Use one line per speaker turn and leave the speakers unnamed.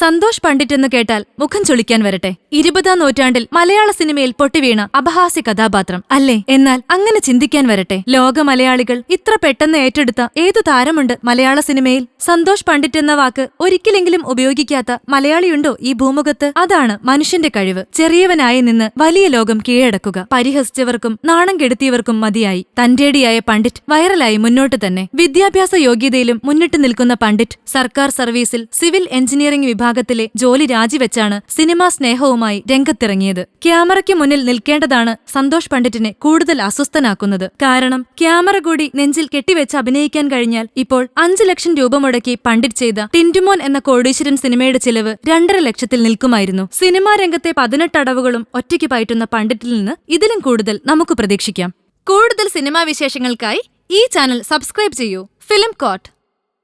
സന്തോഷ് പണ്ഡിറ്റ് എന്ന് കേട്ടാൽ മുഖം ചൊളിക്കാൻ വരട്ടെ. ഇരുപതാം നൂറ്റാണ്ടിൽ മലയാള സിനിമയിൽ പൊട്ടിവീണ അപഹാസ്യ കഥാപാത്രം അല്ലേ? എന്നാൽ അങ്ങനെ ചിന്തിക്കാൻ വരട്ടെ. ലോക മലയാളികൾ ഇത്ര പെട്ടെന്ന് ഏറ്റെടുത്ത ഏതു താരമുണ്ട് മലയാള സിനിമയിൽ? സന്തോഷ് പണ്ഡിറ്റ് എന്ന വാക്ക് ഒരിക്കലെങ്കിലും ഉപയോഗിക്കാത്ത മലയാളിയുണ്ടോ ഈ ഭൂമുഖത്ത്? അതാണ് മനുഷ്യന്റെ കഴിവ്. ചെറിയവനായി നിന്ന് വലിയ ലോകം കീഴടക്കുക. പരിഹസിച്ചവർക്കും നാണം കെടുത്തിയവർക്കും മതിയായി. തന്റേടിയായ പണ്ഡിറ്റ് വൈറലായി മുന്നോട്ട് തന്നെ. വിദ്യാഭ്യാസ യോഗ്യതയിലും മുന്നിട്ട് നിൽക്കുന്ന പണ്ഡിറ്റ് സർക്കാർ സർവീസിൽ സിവിൽ എഞ്ചിനീയറിംഗ് വിഭാഗത്തിലെ ജോലി രാജിവെച്ചാണ് സിനിമാ സ്നേഹവുമായി രംഗത്തിറങ്ങിയത്. ക്യാമറയ്ക്ക് മുന്നിൽ നിൽക്കേണ്ടതാണ് സന്തോഷ് പണ്ഡിറ്റിനെ കൂടുതൽ അസ്വസ്ഥനാക്കുന്നത്. കാരണം ക്യാമറ കൂടി നെഞ്ചിൽ കെട്ടിവെച്ച് അഭിനയിക്കാൻ കഴിഞ്ഞാൽ ഇപ്പോൾ അഞ്ചു ലക്ഷം രൂപ മുടക്കി പണ്ഡിറ്റ് ചെയ്ത ടിന്റുമോൻ എന്ന കോടീശ്വരൻ സിനിമയുടെ ചിലവ് രണ്ടര ലക്ഷത്തിൽ നിൽക്കുമായിരുന്നു. സിനിമാ രംഗത്തെ പതിനെട്ട് അടവുകളും ഒറ്റയ്ക്ക് പയറ്റുന്ന പണ്ഡിറ്റിൽ നിന്ന് ഇതിലും കൂടുതൽ നമുക്ക് പ്രതീക്ഷിക്കാം. കൂടുതൽ സിനിമാ വിശേഷങ്ങൾക്കായി ഈ ചാനൽ സബ്സ്ക്രൈബ് ചെയ്യൂ. Film coat.